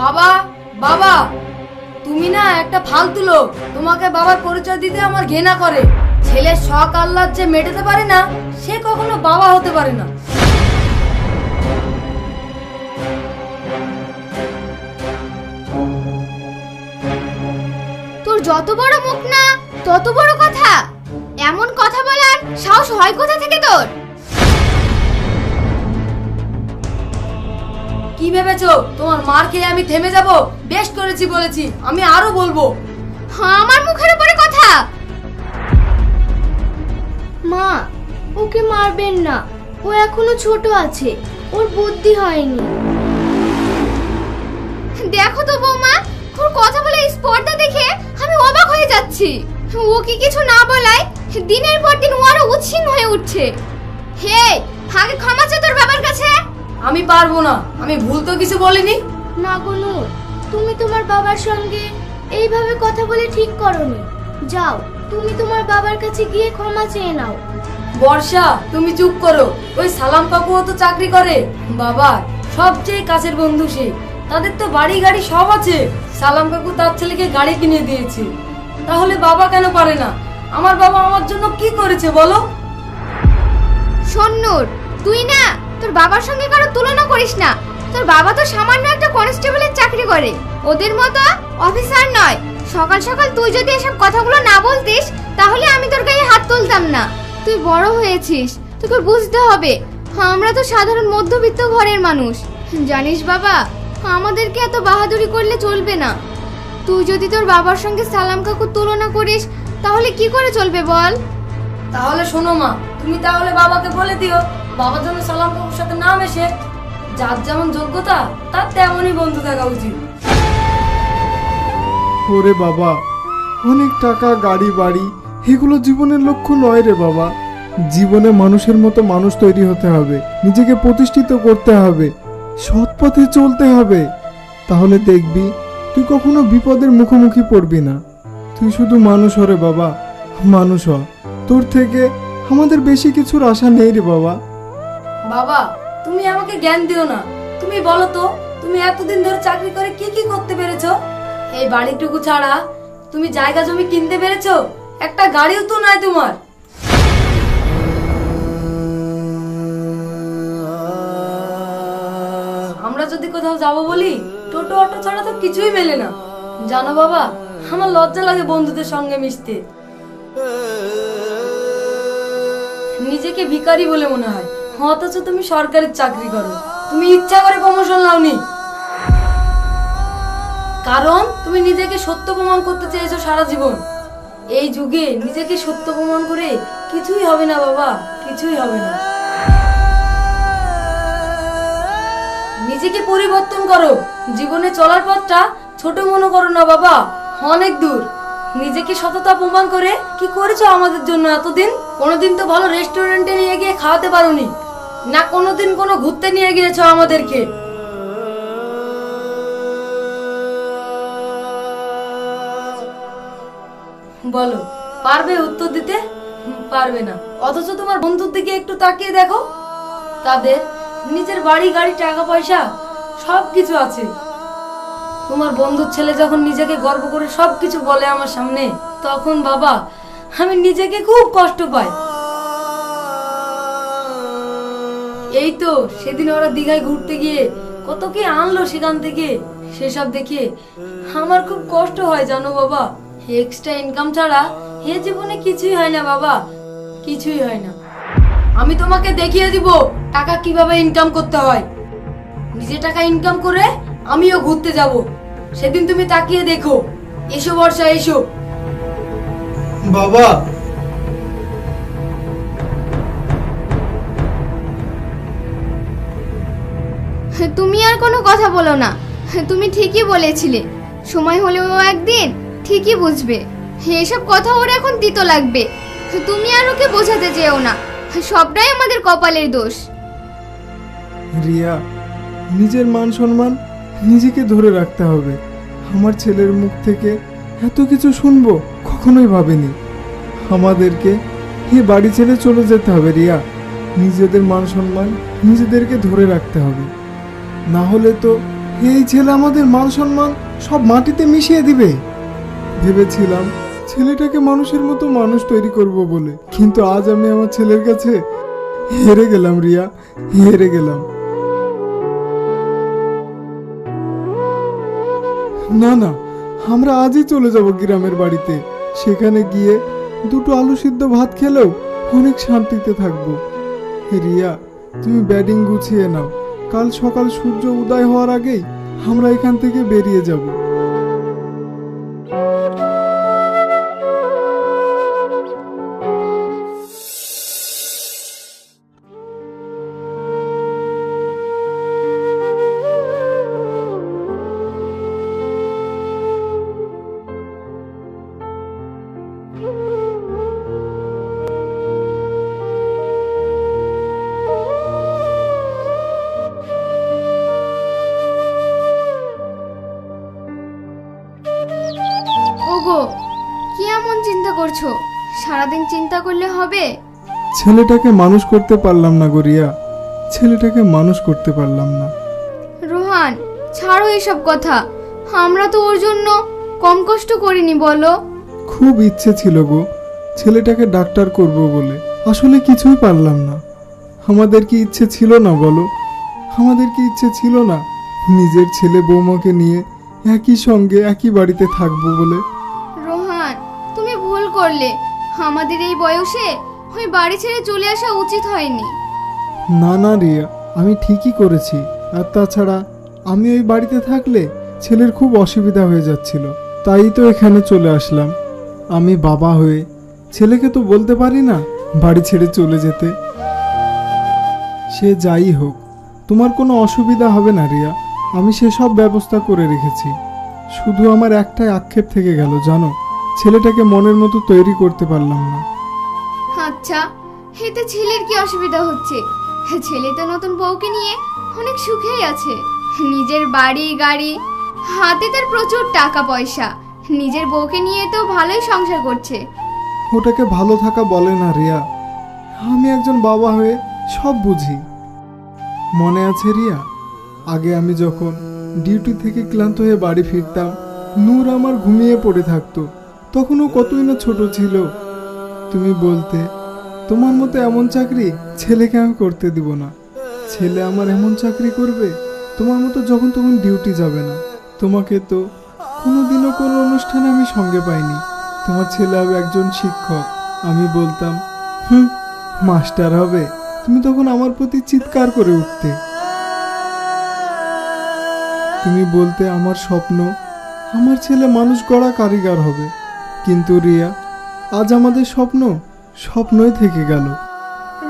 বাবা বাবা, তুমি না একটা ফালতু লোক। তোমাকে বাবার পরিচয় দিতে আমার ঘেনা করে। ছেলের শখ আহ্লাদ যে মেটাতে পারে না, সে কখনো বাবা হতে পারে না। তোর যত বড় মুখ না, তত বড় কথা। এমন কথা বলার সাহস হয় কোথা থেকে তোর? কি ভেবেছো? তোমার মার খেয়ে আমি থেমে যাব? বেশ করেছি বলেছি আমি আরও বলব। হ্যাঁ, আমার মুখের উপরে কথা। মা ওকে মারবেন না। ও এখনও ছোট আছে। ওর বুদ্ধি হয়নি। দেখো তো বৌমা ওর কথা বলে স্পর্ধা দেখে আমি অবাক হয়ে যাচ্ছি। ও কি কিছু না বলায় দিনের পর দিন ও আরও উচ্ছিন্ন হয়ে উঠছে। হে আগে ক্ষমা চা তোর বাবার কাছে। আমি পারব না। আমি ভুল তো কিছু বলিনি? না কোনো তুমি তোমার বাবার সঙ্গে এইভাবে কথা বলে ঠিক করনি। যাও তুমি তোমার বাবার কাছে গিয়ে ক্ষমা চেয়ে নাও। বর্ষা তুমি চুপ করো। ওই সালাম কাকুও তো চাকরি করে। বাবা সবচেয়ে কাছের বন্ধু সে তাদের তো বাড়ি গাড়ি সব আছে। সালাম কাকু তার ছেলেকে গাড়ি কিনে দিয়েছে। তাহলে বাবা কেন পারে না? আমার বাবা আমার জন্য কি করেছে বলো? সন্নুর তুই না তোর বাবার সঙ্গে কারও তুলনা করিস না। তোর বাবা তো সামান্য একটা কনস্টেবলের চাকরি করে। ওদের মতো অফিসার নয়। সকাল সকাল তুই যদি এসব কথাগুলো না বলতিস, তাহলে আমি তোর গায়ে হাত তুলতাম না। তুই বড় হয়েছিস, তোকে বুঝতে হবে। আমরা তো সাধারণ মধ্যবিত্ত ঘরের মানুষ। জানিস বাবা, আমাদেরকে এত বাহাদুরি করলে চলবে না। তুই যদি তোর বাবার সঙ্গে সালাম কাকু তুলনা করিস, তাহলে কি করে চলবে বল? তাহলে শোনো মা, তুমি তাহলে বাবাকে বলে দিও। বাবা যেন সালাম কাকুর সাথে না মেশে যার যেমন যোগ্যতা, তার তেমনই বন্ধু থাকা উচিত। ওরে বাবা, অনেক টাকা, গাড়ি, বাড়ি, এগুলো জীবনের লক্ষ্য নয় রে বাবা। জীবনে মানুষের মতো মানুষ তৈরি হতে হবে, নিজেকে প্রতিষ্ঠিত করতে হবে, সৎ পথে চলতে হবে। তাহলে দেখবি, তুই কখনো বিপদের মুখোমুখি পড়বি না। তুই শুধু মানুষ হরে বাবা, মানুষ হ। তোর থেকে আমাদের বেশি কিছুর আশা নেই রে বাবা। বাবা, তুমি আমাকে জ্ঞান দিও না। তুমি বলো তো, তুমি এতদিন ধরে চাকরি করে কি কি করতে পেরেছ? এই বাড়িটুকু ছাড়া তুমি জায়গা জমি কিনতে পেরেছ? একটা গাড়িও তো নাই তোমার। আমরা যদি কোথাও যাব বলি, টোটো অটো ছাড়া তো কিছুই মেলে না। জানো বাবা, আমার লজ্জা লাগে বন্ধুদের সঙ্গে মিশতে। নিজেকে ভিখারি বলে মনে হয়। অথচ তুমি সরকারি চাকরি করো। তুমি ইচ্ছা করে প্রমোশন লাওনি কারণ তুমি নিজেকে সত্য প্রমাণ করতে চেয়েছো সারা জীবন। এই যুগে নিজেকে সত্য প্রমাণ করে কিছুই হবে না, বাবা। কিছুই হবে না। নিজেকে পরিবর্তন করো। জীবনে চলার পথটা ছোট মনে করো না, বাবা। অনেক দূর। নিজেকে সততা প্রমাণ করে কি করেছ আমাদের জন্য এতদিন? কোনোদিন তো ভালো রেস্টুরেন্টে নিয়ে গিয়ে খাওয়াতে পারোনি। না কোনোদিন কোনো ঘুরতে নিয়ে গিয়েছো আমাদেরকে? বলো, পারবে উত্তর দিতে? পারবে না। অথচ তোমার বন্ধুর দিকে একটু তাকিয়ে দেখো। তাদের নিজের বাড়ি, গাড়ি, টাকা, পয়সা সব কিছু আছে। তোমার বন্ধুর ছেলে যখন নিজেকে গর্ব করে সব কিছু বলে আমার সামনে, তখন বাবা, আমি নিজেকে খুব কষ্ট পাই। এই তো, সেদিন ওরা দীঘায় ঘুরতে গিয়ে কত কি আনলো সেখান থেকে, সেসব দেখে আমার খুব কষ্ট হয়, জানো বাবা। এক্সট্রা ইনকাম ছাড়া এ জীবনে কিছুই হয় না বাবা, কিছুই হয় না। আমি তোমাকে দেখিয়ে দিব টাকা কীভাবে ইনকাম করতে হয়। নিজে টাকা ইনকাম করে আমিও ঘুরতে যাব। সেদিন তুমি তাকিয়ে দেখো। এসো বর্ষা, এসো। বাবা তুমি আর কোনো কথা বলো না। তুমি ঠিকই বলেছিলে। সময় হলেও একদিন ঠিকই বুঝবে। এসব কথা ওর এখন দিত লাগবে। তুমি আর ওকে বোঝাতে চেও না। সবটাই আমাদের কপালের দোষ। রিয়া, নিজের মান সম্মান নিজেকে ধরে রাখতে হবে। আমার ছেলের মুখ থেকে এত কিছু শুনব কখনোই ভাবিনি। আমাদেরকে এই বাড়ি ছেড়ে চলে যেতে হবে, রিয়া। নিজেদের মান সম্মান নিজেদেরকে ধরে রাখতে হবে। না হলে তো এই ছেলে আমাদের মান সম্মান সব মাটিতে মিশিয়ে দিবে। ভেবেছিলাম ছেলেটাকে মানুষের মতো মানুষ তৈরি করব বলে। কিন্তু আজ আমি আমার ছেলের কাছে হেরে গেলাম, রিয়া। হেরে গেলাম। না না, আমরা আজই চলে যাব গ্রামের বাড়িতে। সেখানে গিয়ে দুটো আলু সিদ্ধ ভাত খেলেও অনেক শান্তিতে থাকব। রিয়া, তুমি ব্যাডিং গুছিয়ে নাও। কাল সকাল সূর্য উদয় হওয়ার আগেই আমরা এখান থেকে বেরিয়ে যাব। চিন্তা করছ? সারাদিন চিন্তা করলে হবে? ছেলেটাকে মানুষ করতে পারলাম না গরিয়া ছেলেটাকে মানুষ করতে পারলাম না। রোহান ছাড়ো এসব কথা। আমরা তো ওর জন্য কম কষ্ট করিনি বলো। খুব ইচ্ছে ছিল গো। ছেলেটাকে ডাক্তার করব বলে। আসলে কিছুই পারলাম না। আমাদের কি ইচ্ছে ছিল না বলো? আমাদের কি ইচ্ছে ছিল না? নিজের ছেলে বৌমাকে নিয়ে একই সঙ্গে একই বাড়িতে থাকব বলে। করলে? আমাদের এই বয়সে ওই বাড়ি ছেড়ে চলে আসা উচিত হয়নি। না না রিয়া, আমি ঠিকই করেছি। আর তাছাড়া আমি ওই বাড়িতে থাকলে ছেলের খুব অসুবিধা হয়ে যাচ্ছিল। তাই তো এখানে চলে আসলাম। আমি বাবা হয়ে ছেলেকে তো বলতে পারি না বাড়ি ছেড়ে চলে যেতে। সে যাই হোক, তোমার কোনো অসুবিধা হবে না রিয়া। আমি সেসব ব্যবস্থা করে রেখেছি। শুধু আমার একটাই আক্ষেপ থেকে গেল, জানো? ছেলেটাকে মনের মতো তৈরি করতে পারলাম না। আচ্ছা এতে ছেলের কি অসুবিধা হচ্ছে? ছেলে তো নতুন বউকে নিয়ে অনেক সুখেই আছে। নিজের বাড়ি গাড়ি হাতে তার প্রচুর টাকা পয়সা নিজের বউকে নিয়ে তো ভালোই সংসার করছে। ওটাকে ভালো থাকা বলে না রিয়া। আমি একজন বাবা হয়ে সব বুঝি। মনে আছে রিয়া? আগে আমি যখন ডিউটি থেকে ক্লান্ত হয়ে বাড়ি ফিরতাম নূর আমার ঘুমিয়ে পড়ে থাকতো। তখনও কতই না ছোট ছিল। তুমি বলতে, তোমার মতো এমন চাকরি ছেলেকে আমি করতে দিব না। ছেলে আমার এমন চাকরি করবে, তোমার মতো যখন তখন ডিউটি যাবে না। তোমাকে তো কোনোদিনও কোনো অনুষ্ঠানে আমি সঙ্গে পাইনি। তোমার ছেলে হবে একজন শিক্ষক। আমি বলতাম, হুম, মাস্টার হবে। তুমি তখন আমার প্রতি চিৎকার করে উঠতে। তুমি বলতে, আমার স্বপ্ন, আমার ছেলে মানুষ গড়া কারিগর হবে। কিন্তু রিয়া আজ আমাদের স্বপ্ন স্বপ্নই থেকে গেল।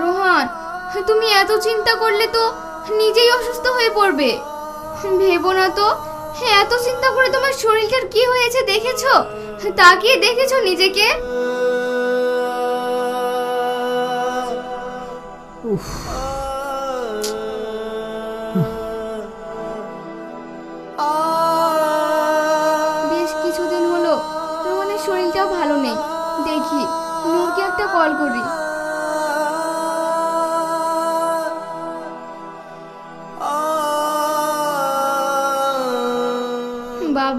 রোহান তুমি এত চিন্তা করলে তো নিজেই অসুস্থ হয়ে পড়বে। ভেবো না তো এত চিন্তা করে তোমার শরীরটার কি হয়েছে দেখেছ? তাকিয়ে দেখেছ নিজেকে? বেশ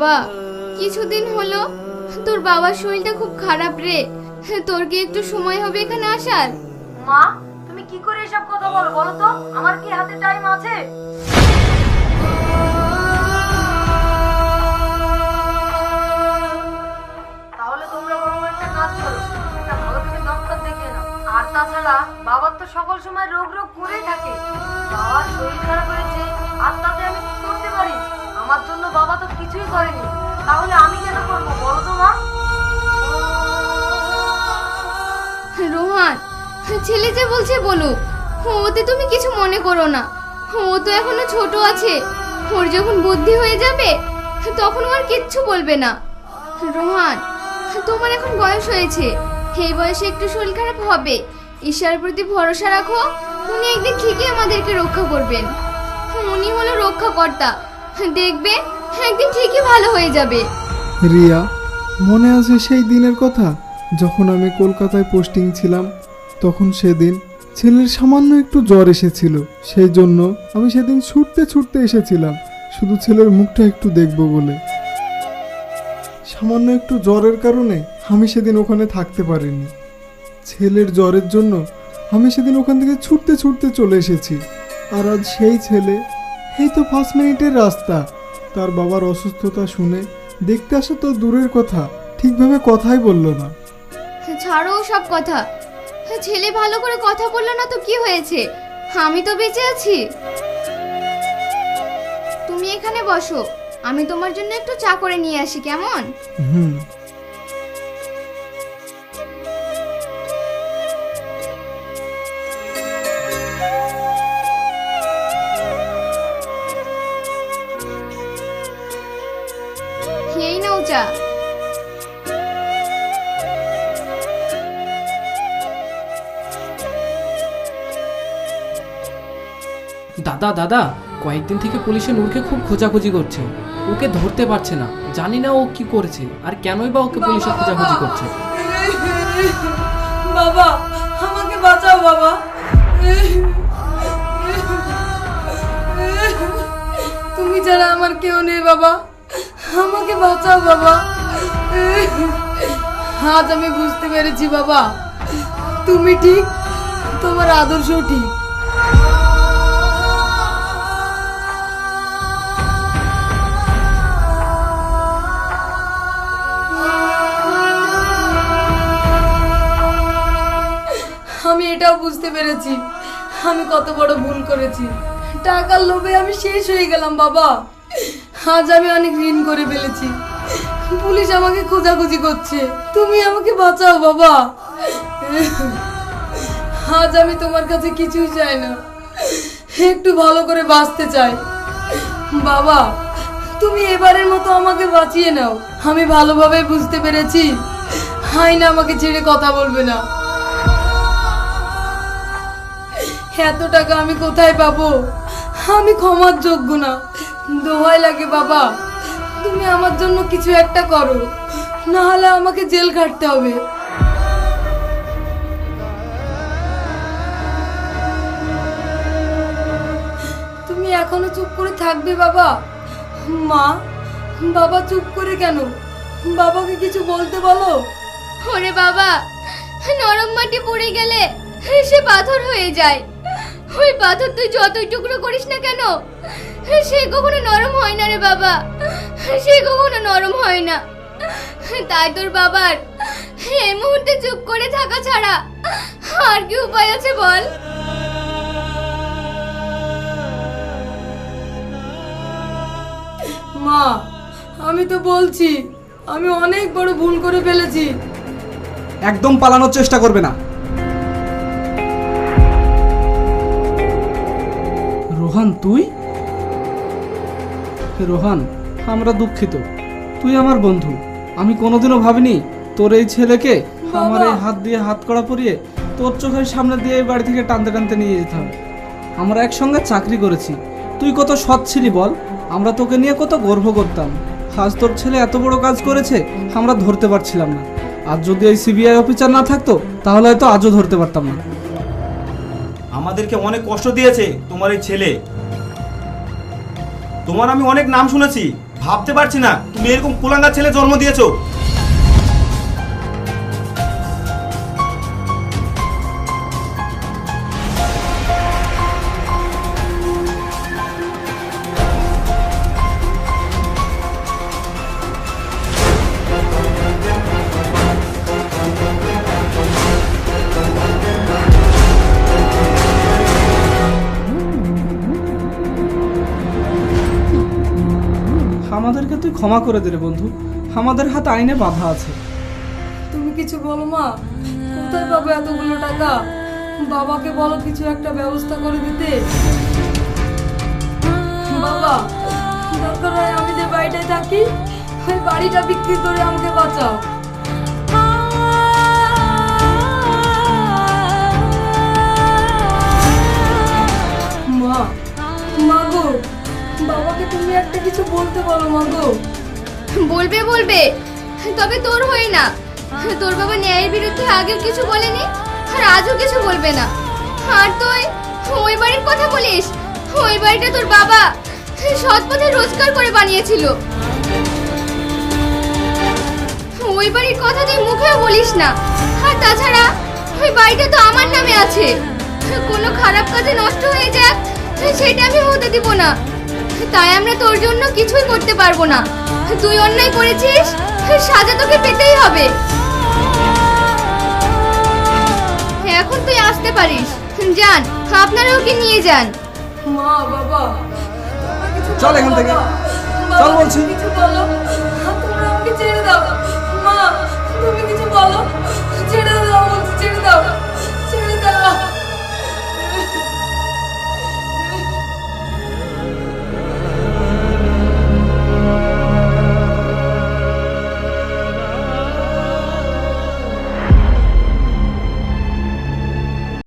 বাবা, কিছুদিন হলো। তোর বাবার শরীরটা খুব খারাপ রে। তোর কি একটু সময় হবে এখানে আসার? মা, তুমি কি করে এসব কথা বলো বলো তো? আমার কি হাতে টাইম আছে? আর তাছাড়া বাবার তো সকল সময় রোগ রোগ করেই থাকে। বাবার শরীর খারাপ হয়েছে, আর তাতে আমি কি করতে পারি? আমার জন্য বাবা তো কিছুই করেনি। তাহলে আমি কেন করব বলো তো মা? রোহান, ছেলে যে বলছে বলুক, ওতে তুমি কিছু মনে করো না। ও তো এখনও ছোট আছে। ওর যখন বুদ্ধি হয়ে যাবে, তখন ও আর কিচ্ছু বলবে না। রোহান, তোমার এখন বয়স হয়েছে। এই বয়সে একটু শরীর খারাপ হবে। ঈশ্বরের প্রতি ভরসা রাখো। উনি একদিন ঠিকই আমাদেরকে রক্ষা করবেন। উনি হলো রক্ষাকর্তা। দেখবে একদিন ঠিকই ভালো হয়ে যাবে। রিয়া, মনে আছে সেই দিনের কথা? যখন আমি কলকাতায় পোস্টিং ছিলাম, তখন সেদিন ছেলের সামান্য একটু জ্বর এসেছিল। সেই জন্য আমি সেদিন ছুটতে ছুটতে এসেছিলাম। শুধু ছেলের মুখটা একটু দেখব বলে। সামান্য একটু জ্বরের কারণে আমি সেদিন ওখানে থাকতে পারিনি। ছেলের জ্বরের জন্য আমি সেদিন ওখান থেকে ছুটতে ছুটতে চলে এসেছি। আর আজ সেই ছেলে এই তো পাঁচ মিনিটের রাস্তা। তার বাবার অসুস্থতা শুনে দেখতে আসা তো দূরের কথা ঠিকভাবে কথাই বলল না। ছাড়ো সব কথা। ছেলে ভালো করে কথা বলল না তো কি হয়েছে? আমি তো বেঁচে আছি। তুমি এখানে বসো আমি তোমার জন্য একটু চা করে নিয়ে আসি কেমন? হুম। দাদা দাদা কয়েকদিন থেকে পুলিশে নূরকে খুব খোঁজাখুঁজি করছে। ওকে ধরতে পারছে না। জানি না ও কি করেছে আর কেনই বা ওকে পুলিশে খোঁজাখুঁজি করছে। বাবা আমাকে বাঁচাও বাবা। তুমি ছাড়া আমার কেউ নেই বাবা। আমাকে বাঁচাও বাবা। আজ আমি বুঝতে পেরেছি বাবা। তুমি ঠিক তোমার আদর্শ ঠিক। এটাও বুঝতে পেরেছি। আমি কত বড় ভুল করেছি। টাকার লোভে আমি শেষ হয়ে গেলাম, বাবা। আজ আমি অনেক ঋণ করে ফেলেছি। পুলিশ আমাকে খোঁজাখুঁজি করছে। তুমি আমাকে বাঁচাও, বাবা। আজ আমি তোমার কাছে কিছুই চাই না। একটু ভালো করে বাঁচতে চাই। বাবা, তুমি এবারের মতো আমাকে বাঁচিয়ে নাও। আমি ভালোভাবে বুঝতে পেরেছি। আইন আমাকে ছেড়ে কথা বলবে না। এত টাকা আমি কোথায় পাবো? আমি ক্ষমার যোগ্য না। দোহাই লাগে বাবা। তুমি আমার জন্য কিছু একটা করো। না হলে আমাকে জেল খাটতে হবে। তুমি এখনও চুপ করে থাকবে বাবা? মা, বাবা চুপ করে কেন? বাবাকে কিছু বলতে বলো। ওরে বাবা, নরম মাটি পড়ে গেলে সে পাথর হয়ে যায়। ওই পাথর তুই যতই টুকরো করিস না কেন? সে কখনো নরম হয় না রে বাবা। সে কখনো নরম হয় না। তাই তোর বাবার এই মুহূর্তে চুপ করে থাকা ছাড়া আর কি উপায় আছে বল? মা আমি তো বলছি আমি অনেক বড় ভুল করে ফেলেছি। একদম পালানোর চেষ্টা করবে না। রোহান তুই? রোহান আমরা দুঃখিত। তুই আমার বন্ধু। আমি কোনোদিনও ভাবিনি তোর এই ছেলেকে আমার এই হাত দিয়ে হাত করা পরিয়ে তোর চোখের সামনে দিয়ে এই বাড়ি থেকে টানতে টানতে নিয়ে যেতে হবে আমরা একসঙ্গে চাকরি করেছি। তুই কত সৎ ছিলি বল। আমরা তোকে নিয়ে কত গর্ব করতাম। আজ তোর ছেলে এত বড় কাজ করেছে আমরা ধরতে পারছিলাম না। আর যদি এই সিবিআই অফিসার না থাকতো তাহলে হয়তো আজও ধরতে পারতাম না। আমাদেরকে অনেক কষ্ট দিয়েছে তোমার এই ছেলে। তোমার আমি অনেক নাম শুনেছি। ভাবতে পারছি না তুমি এরকম কুলাঙ্গা ছেলে জন্ম দিয়েছ। ক্ষমা করে দে বন্ধু। আমাদের হাত আইনে বাধা আছে। তুমি কিছু বলো মা? কোথায় পাবো এতগুলো টাকা? বাবাকে বলো কিছু একটা ব্যবস্থা করে দিতে। বাবা, দরকার হয় আমি যে বাড়িটায় থাকি, ওই বাড়িটা বিক্রি করে আমাকে বাঁচাও। মা মা গো, বাবাকে তুমি একটা কিছু বলতে বলো, মা গো। বলবে বলবে। তবে তোর হয়ে না। তোর বাবা ন্যায়ের বিরুদ্ধে আগেও কিছু বলেনি, আর আজও কিছু বলবে না। আর তুই ওই বাড়ির কথা বলিস? ওই বাড়িটা তোর বাবা সৎ পথে রোজগার করে বানিয়েছিল। ওই বাড়ির কথা তুই মুখেও বলিস না। আর তাছাড়া ওই বাড়িটা তো আমার নামে আছে। কোনো খারাপ কাজে নষ্ট হয়ে যাক, সেটা আমি হতে দিব না। তাই আমরা তোর জন্য কিছুই করতে পারব না। তুই অন্যায় করেছিস সাজা তোকে পেতেই হবে। এখন তুই আসতে পারিস। যান আপনারা ওকে নিয়ে যান। মা বাবা। চল এখান থেকে। চল বলছি। কিছু বলো। তোমরা আমাকে ছেড়ে দাও। মা তুমি কিছু বলো। ছেড়ে দাও ছেড়ে দাও।